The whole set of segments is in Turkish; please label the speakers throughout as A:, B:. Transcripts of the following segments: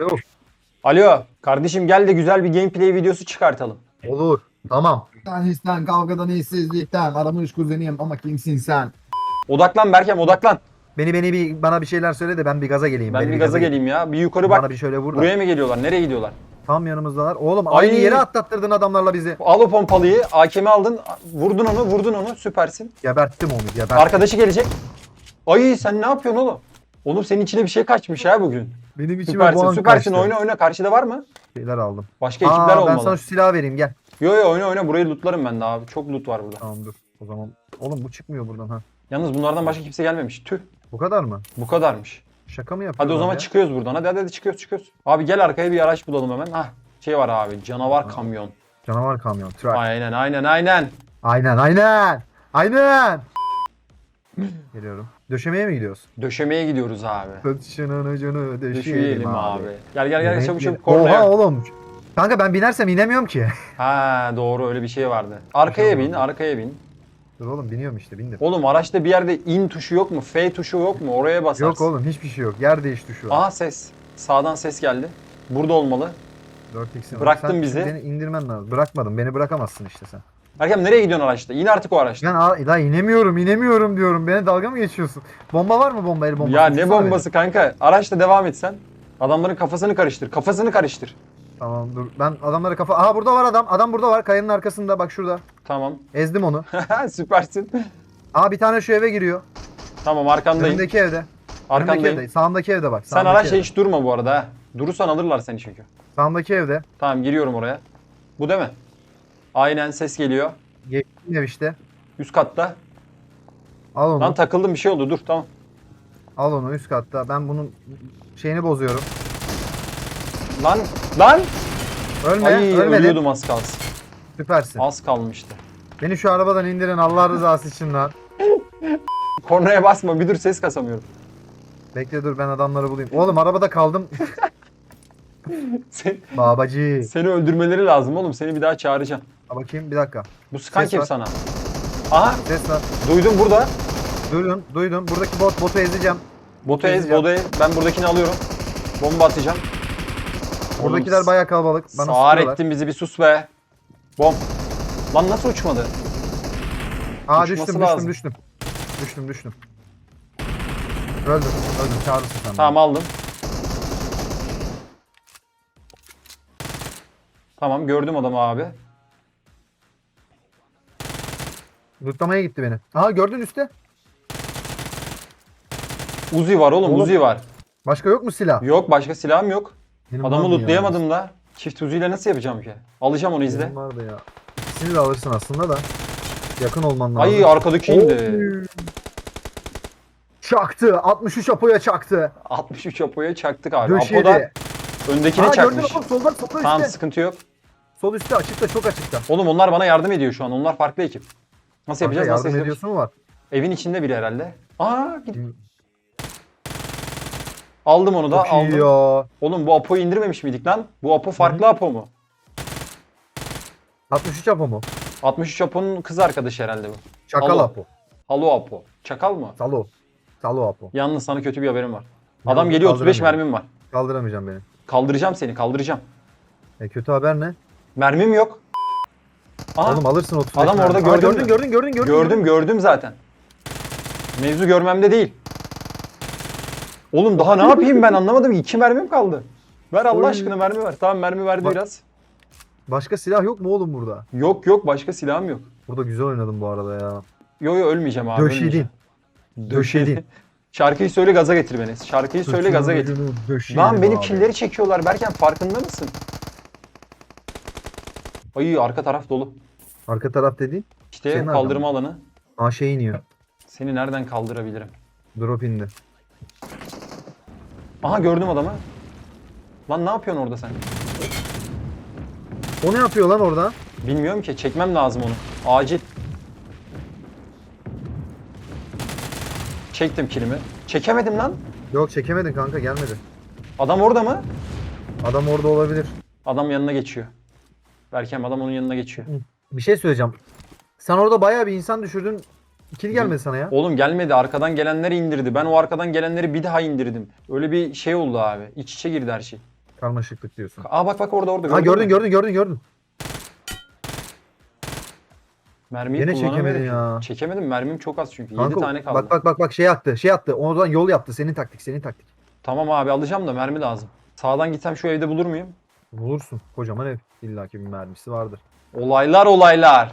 A: Alo.
B: Alo kardeşim gel de güzel bir gameplay videosu çıkartalım.
A: Olur. Tamam.
C: Sen histen, kavgadan, işsizlikten, aramış kuzenim ama kimsin sen?
B: Odaklan Berkem odaklan.
A: Beni beni bir bana bir şeyler söyle de ben bir gaza geleyim.
B: Ben
A: Beni
B: bir gaza geleyim ya. Bir yukarı
A: Bana
B: bak.
A: bir şöyle vur da.
B: Buraya mı geliyorlar? Nereye gidiyorlar?
A: Tam yanımızdalar. Oğlum
B: Ay.
A: aynı yere atlattırdın adamlarla bizi.
B: Al o pompalıyı. AKM'i aldın. Vurdun onu, vurdun onu. Süpersin.
A: Geberttim onu geberttim.
B: Arkadaşı gelecek. Ay sen ne yapıyorsun oğlum? Oğlum senin içine bir şey kaçmış ha bugün.
A: Benim içime
B: Süpersin,
A: boğan
B: süpersin.
A: kaçtı.
B: Oyna oyna. Karşıda var mı?
A: Şeyler aldım.
B: Başka ekipler
A: Aa, ben
B: olmalı.
A: sana şu silahı vereyim gel.
B: Yo yo oyna oyna. Burayı lootlarım ben de abi. Çok loot var burada.
A: Tamam dur. O zaman. Oğlum bu çıkmıyor buradan ha.
B: Yalnız bunlardan başka kimse gelmemiş. Tüh.
A: Bu kadar mı?
B: Bu kadarmış.
A: Şaka mı yapıyorsun?
B: Hadi o zaman
A: ya?
B: çıkıyoruz buradan. Hadi hadi, hadi çıkıyoruz çıkıyoruz. Abi gel arkaya bir araç bulalım hemen. Hah şey var abi. Canavar kamyon.
A: Canavar kamyon. Truck.
B: Aynen aynen aynen.
A: Aynen aynen. Aynen. Geliyorum. Döşemeye mi gidiyoruz?
B: Döşemeye gidiyoruz abi.
A: Fıtşının ucunu döşeyelim,
B: Düşüyelim abi. Gel gel gel çabuk çabuk kornaya.
A: Oha oğlum. Kanka ben binersem inemiyorum ki.
B: Ha doğru öyle bir şey vardı. Arkaya bin, arkaya bin.
A: Dur oğlum biniyorum işte bindim.
B: Oğlum araçta bir yerde in tuşu yok mu? F tuşu yok mu? Oraya basarsın.
A: Yok oğlum hiçbir şey yok. Yer değişti şu an.
B: Aha ses. Sağdan ses geldi. Burada olmalı.
A: 4x'im var.
B: Bıraktın
A: Sen
B: bizi.
A: Beni indirmen lazım. Bırakmadım. Beni bırakamazsın işte sen.
B: Erkem nereye gidiyorsun araçta? İn artık o araçta.
A: Ben daha inemiyorum, inemiyorum diyorum. Beni dalga mı geçiyorsun? Bomba var mı bomba? El bombası.
B: ya ne
A: Tutsana
B: bombası kanka? Araçta devam et sen. Adamların kafasını karıştır. Kafasını karıştır.
A: beni. Tamam dur. Ben adamlara kafa... Aha burada var adam. Adam burada var. Kayanın arkasında. Bak şurada.
B: Tamam.
A: Ezdim onu.
B: Süpersin.
A: Aa bir tane şu eve giriyor.
B: Tamam arkandayım.
A: Önündeki evde.
B: Arkandayım.
A: evde. Sağındaki evde bak.
B: Sen
A: Sağındaki
B: araçla
A: evde.
B: hiç durma bu arada ha. Durursan alırlar seni çünkü.
A: Sağındaki evde.
B: Tamam giriyorum oraya. Bu değil mi? Aynen ses geliyor.
A: Geçtiğin ev işte.
B: Üst katta.
A: Al onu.
B: Lan takıldım bir şey oldu dur tamam.
A: Al onu üst katta. Ben bunun şeyini bozuyorum.
B: Lan lan.
A: Ölme.
B: Ay
A: ölmedin.
B: ölüyordum az kalsın.
A: Süpersin.
B: Az kalmıştı.
A: Beni şu arabadan indirin Allah rızası için lan.
B: Kornaya basma bir dur ses kasamıyorum.
A: Bekle dur ben adamları bulayım. Oğlum arabada kaldım.
B: Sen,
A: Babacı.
B: seni öldürmeleri lazım oğlum. Seni bir daha çağıracağım.
A: Ha bakayım bir dakika.
B: Bu sıkan
A: Ses
B: kim
A: var.
B: sana? Aha
A: Ses var.
B: duydum burada.
A: Duydun, duydun. Buradaki bot, botu ezeceğim.
B: Botu ez,
A: Ezeceğim.
B: botu ez. Ben buradakini alıyorum. Bomba atacağım.
A: Buradakiler bayağı kalabalık. Bana
B: Sağır
A: sıkıyorlar.
B: ettin bizi bir sus be. Bom. Lan nasıl uçmadı?
A: Aa
B: uçması
A: düştüm,
B: lazım.
A: düştüm, düştüm. Düştüm, düştüm. Öldüm, öldüm. Çağırırsın sen.
B: Tamam aldım. Tamam gördüm adamı abi.
A: Lootlamaya gitti beni. Aha gördün üstte.
B: Uzi var oğlum,
A: Oğlum.
B: Uzi var.
A: Başka yok mu silah?
B: Yok başka silahım yok.
A: Benim
B: Adamı
A: ya.
B: lootlayamadım da. Çift Uzi ile nasıl yapacağım ki? Alacağım onu izle.
A: Benim vardı ya. İkisini de alırsın aslında da. Yakın olman lazım.
B: Ay arkadaki indi.
A: Oy. Çaktı. 63 Apo'ya çaktı.
B: 63 Apo'ya çaktık abi. Apo da
A: Döşedi.
B: öndekine
A: Aa gördün
B: çakmış.
A: oğlum solda, solda
B: Tamam
A: üstte.
B: sıkıntı yok.
A: Sol üstte açıkta çok açıkta.
B: Oğlum onlar bana yardım ediyor şu an. Onlar farklı ekip. Nasıl
A: Kanka
B: yapacağız? Nasıl
A: yardım ediyorsun mu var?
B: Evin içinde biri herhalde. Aa git. Aldım onu da
A: Çok
B: aldım.
A: ya.
B: Oğlum bu Apo'yu indirmemiş miydik lan? Bu Apo farklı Apo mu?
A: 63 Apo mu?
B: 63 Apo'nun kız arkadaşı herhalde bu.
A: Çakal
B: Alo.
A: Apo.
B: Halo Apo. Çakal mı?
A: Salo. Salo Apo.
B: Yalnız sana kötü bir haberim var.
A: Ne
B: Adam geliyor 35
A: Kaldıramıyorum.
B: mermim var.
A: Kaldıramayacağım beni.
B: Kaldıracağım seni kaldıracağım.
A: E kötü haber ne?
B: Mermim yok. Aha,
A: Oğlum alırsın 35
B: Adam orada.
A: Aa,
B: gördün
A: gördün,
B: mü?
A: gördün gördün gördün
B: gördüm gördüm zaten. Mevzu görmemde değil. Oğlum daha ne yapayım ben anlamadım ki. İki mermim kaldı. Ver Allah
A: Oy.
B: aşkına mermi ver. Tamam mermi verdi
A: Bak-
B: biraz.
A: Başka silah yok mu oğlum burada?
B: Yok yok başka silahım yok.
A: Burada güzel oynadın bu arada ya.
B: Yo yo ölmeyeceğim abi.
A: Döşedin. Döşedin.
B: Şarkıyı söyle gaza getir beni. Şarkıyı söyle gaza getir. Lan benim killeri çekiyorlar Berken farkında mısın? Ay arka taraf dolu.
A: Arka taraf dediğin?
B: İşte
A: Senin arkan
B: kaldırma alanı.
A: Aa şey iniyor.
B: Seni nereden kaldırabilirim?
A: Drop indi.
B: Aha gördüm adamı. Lan ne yapıyorsun orada sen?
A: O ne yapıyor lan orada?
B: Bilmiyorum ki. Çekmem lazım onu. Acil. Çektim kilimi. Çekemedim lan.
A: Yok çekemedin kanka gelmedi.
B: Adam orada mı?
A: Adam orada olabilir.
B: Adam yanına geçiyor. Berkem adam onun yanına geçiyor.
A: Bir şey söyleyeceğim. Sen orada bayağı bir insan düşürdün. Kill gelmedi sana ya.
B: Oğlum gelmedi. Arkadan gelenleri indirdi. Ben o arkadan gelenleri bir daha indirdim. Öyle bir şey oldu abi. İç içe girdi her şey.
A: Karmaşıklık diyorsun.
B: Aa bak bak orada orada.
A: Ha
B: mü?
A: gördün gördün gördün gördün.
B: Mermiyi
A: Yine
B: kullanamıyorum
A: çekemedin
B: ki.
A: ya.
B: Çekemedim. Mermim çok az çünkü. 7
A: Kanka,
B: tane kaldı.
A: Bak bak bak bak şey attı. Şey attı. Oradan yol yaptı. Senin taktik, senin taktik.
B: Tamam abi alacağım da mermi lazım. Sağdan gitsem şu evde bulur muyum?
A: Bulursun. Kocaman ev. İlla ki bir mermisi vardır.
B: Olaylar olaylar.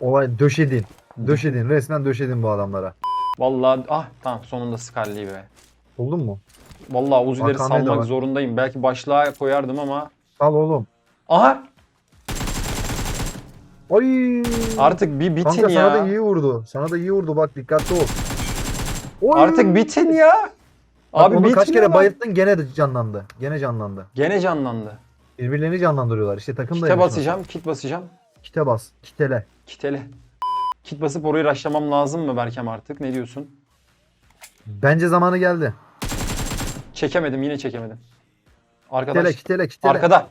A: Olay döşedin. Döşedin. Resmen döşedin bu adamlara.
B: Vallahi ah tamam sonunda Scarlet'i be.
A: Buldun mu?
B: Vallahi Uzi'leri
A: Arkandaydı
B: salmak zorundayım. Belki başlığa koyardım ama.
A: Al oğlum.
B: Aha
A: Ay.
B: artık bir bitin
A: Kanka
B: ya.
A: sana da iyi vurdu. Sana da iyi vurdu bak dikkatli ol. Oy.
B: Artık bitin ya.
A: Bak
B: Abi
A: onu
B: bitmiyor
A: kaç kere
B: lan.
A: bayılttın gene de canlandı. Gene canlandı.
B: Gene canlandı.
A: Birbirlerini canlandırıyorlar. İşte takım
B: Kite
A: dayanışması.
B: basacağım, kit basacağım.
A: Kite bas. Kitele.
B: Kitele. Kit basıp orayı raşlamam lazım mı Berkem artık? Ne diyorsun?
A: Bence zamanı geldi.
B: Çekemedim, yine çekemedim.
A: Kitele
B: Arkadaş,
A: kitele kitele.
B: arkada.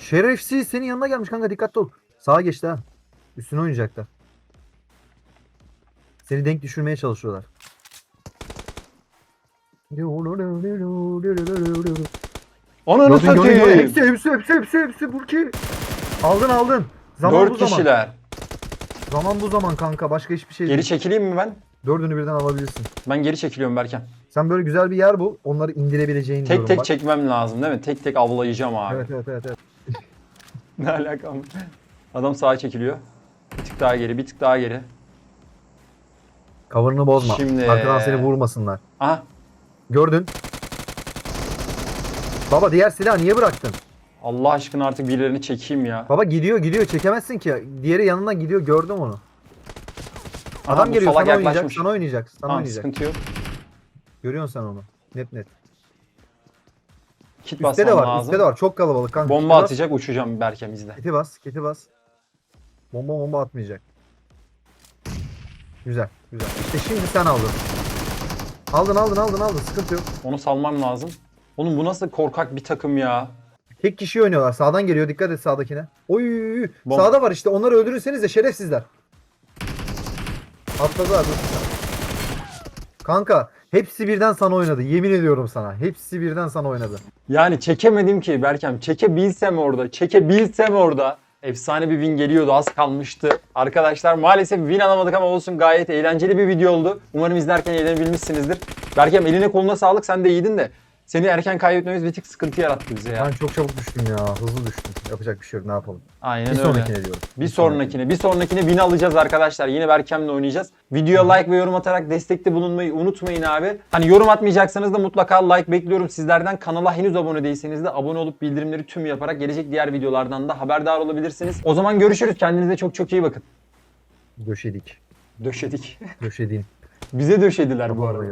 A: Şerefsiz senin yanına gelmiş kanka dikkatli ol. Sağa geçti ha. Üstüne oynayacaklar. Seni denk düşürmeye çalışıyorlar.
B: Ananı
A: Gördün gördün gördün.
B: satayım.
A: Hepsi hepsi hepsi hepsi hepsi Burki. Aldın aldın. Zaman
B: Dört
A: bu zaman.
B: kişiler.
A: Zaman bu zaman kanka başka hiçbir şey
B: Geri
A: değil.
B: çekileyim mi ben?
A: Dördünü birden alabilirsin.
B: Ben geri çekiliyorum Berkem.
A: Sen böyle güzel bir yer bul. Onları indirebileceğin
B: Tek
A: diyorum
B: tek
A: bak.
B: çekmem lazım değil mi? Tek tek avlayacağım abi.
A: Evet evet evet. evet.
B: Ne alakam? Adam sağa çekiliyor. Bir tık daha geri, bir tık daha geri.
A: Cover'ını bozma.
B: Şimdi-
A: Arkadan seni vurmasınlar.
B: Aha.
A: Gördün. Baba diğer silahı niye bıraktın?
B: Allah aşkına artık birilerini çekeyim ya.
A: Baba gidiyor gidiyor çekemezsin ki. Diğeri yanından gidiyor gördüm onu.
B: Aha,
A: Adam
B: bu
A: geliyor
B: salak
A: sana oynayacak,
B: yaklaşmış.
A: sana oynayacak, sana
B: Tamam
A: oynayacak.
B: sıkıntı yok.
A: Görüyorsun sen onu. Net net.
B: Kit
A: Üstte
B: basmam
A: de var,
B: lazım.
A: üstte de var. Çok kalabalık kanka.
B: Bomba
A: bas,
B: atacak uçacağım Berkem izle.
A: Kiti bas, kiti bas. Bomba bomba atmayacak. Güzel, güzel. İşte şimdi sen aldın. Aldın, aldın, aldın, aldın. Sıkıntı yok.
B: Onu salmam lazım. Oğlum bu nasıl korkak bir takım ya.
A: Tek kişi oynuyorlar. Sağdan geliyor. Dikkat et sağdakine. Oy!
B: Bomba.
A: Sağda var işte. Onları öldürürseniz de şerefsizler. Atladılar. dur. Kanka hepsi birden sana oynadı. Yemin ediyorum sana. Hepsi birden sana oynadı.
B: Yani çekemedim ki Berkem. Çekebilsem orada. Çekebilsem orada. Efsane bir win geliyordu. Az kalmıştı. Arkadaşlar maalesef win alamadık ama olsun gayet eğlenceli bir video oldu. Umarım izlerken eğlenebilmişsinizdir. Berkem eline koluna sağlık. Sen de iyiydin de. Seni erken kaybetmemiz bir tık sıkıntı yarattı bize ya.
A: Ben çok çabuk düştüm ya. Hızlı düştüm. Yapacak bir şey yok. Ne yapalım?
B: Aynen
A: bir
B: öyle.
A: sonrakine diyorum.
B: Bir sonrakine, bir sonrakine win alacağız arkadaşlar. Yine Berkem'le oynayacağız. Videoya like ve yorum atarak destekte bulunmayı unutmayın abi. Hani yorum atmayacaksanız da mutlaka like bekliyorum sizlerden. Kanala henüz abone değilseniz de abone olup bildirimleri tüm yaparak gelecek diğer videolardan da haberdar olabilirsiniz. O zaman görüşürüz. Kendinize çok çok iyi bakın.
A: Döşedik.
B: Döşedik.
A: Döşediğin.
B: Bize döşediler bu arada.